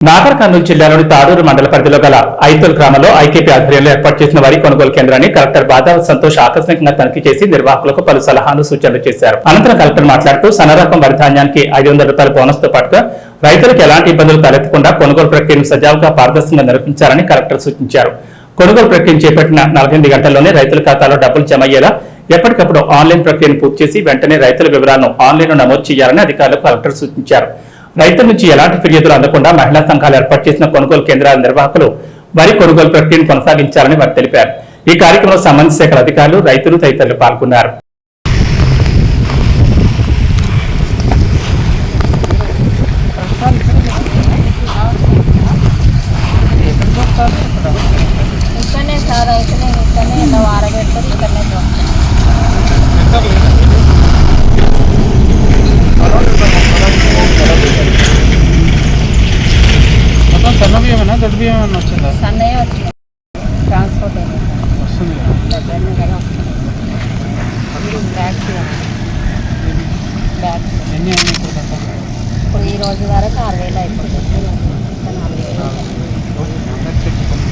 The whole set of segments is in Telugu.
నాగర్ కర్నూలు జిల్లాలోని తాడూరు మండల పరిధిలో గల ఐతుల్ గ్రామంలో ఐకేపీ ఆధ్వర్యంలో ఏర్పాటు చేసిన వరి కొనుగోలు కేంద్రాన్ని కలెక్టర్ బాదా సంతోష్ ఆకస్మికంగా తనిఖీ చేసి నిర్వాహకులకు పలు సలహాలు సూచనలు చేశారు. అనంతరం కలెక్టర్ మాట్లాడుతూ సన్నరకం వరి ధాన్యానికి ఐదు వందల రూపాయల బోనస్తో పాటుగా రైతులకు ఎలాంటి ఇబ్బందులు తలెత్తకుండా కొనుగోలు ప్రక్రియను సజావుగా పారదర్శకంగా నిర్వహించాలని కలెక్టర్ సూచించారు. కొనుగోలు ప్రక్రియను చేపట్టిన నలభై గంటల్లోనే రైతుల ఖాతాలో డబ్బులు జమ అయ్యేలా ఎప్పటికప్పుడు ఆన్లైన్ ప్రక్రియను పూర్తి చేసి వెంటనే రైతుల వివరాలను ఆన్లైన్లో నమోదు చేయాలని అధికారులకు కలెక్టర్ సూచించారు. రైతుల నుంచి ఎలాంటి ఫిర్యాదులు అందకుండా మహిళా సంఘాలు ఏర్పాటు చేసిన కొనుగోలు కేంద్రాల నిర్వాహకులు వరి కొనుగోలు ప్రక్రియను కొనసాగించాలని వారు తెలిపారు. ఈ కార్యక్రమంలో సంబంధిత శాఖల అధికారులు రైతులు తదితరులు పాల్గొన్నారు. ఇక్కడనే సార్ అయితే నేను ఇక్కడనే ఇలా బియ్యమేనా దొడ్డు బియ్యం ఏమన్నా వచ్చిందా సన్నయ్య వచ్చింది ట్రాన్స్పోర్ట్ ఏమో వస్తుంది దగ్గరనే కదా వస్తుంది బ్యాగ్స్ ఇవ్వండి. బ్యాగ్స్ ఎన్ని ఎన్ని ఇప్పుడు దాకా? ఇప్పుడు ఈ రోజు వరకు ఆరు వేలు అయిపోతుంది ఇంకా నాలుగు వేలు అందరికి చెప్పుకోండి.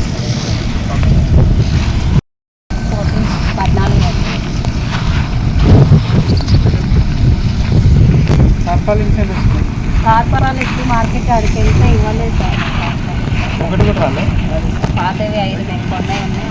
ఫోర్టీన్ పద్నాలుగు అవుతుంది. సర్పాలు ఇంకా ఎన్ని వస్తున్నాయి? కార్పొరాలు ఎక్కి మార్కెట్ ఆడికి వెళ్తే ఇవ్వలేదు సార్ ఒకటి కూడా రాలే. పాతవి ఐదు ఉన్నాయి ఉన్నాయి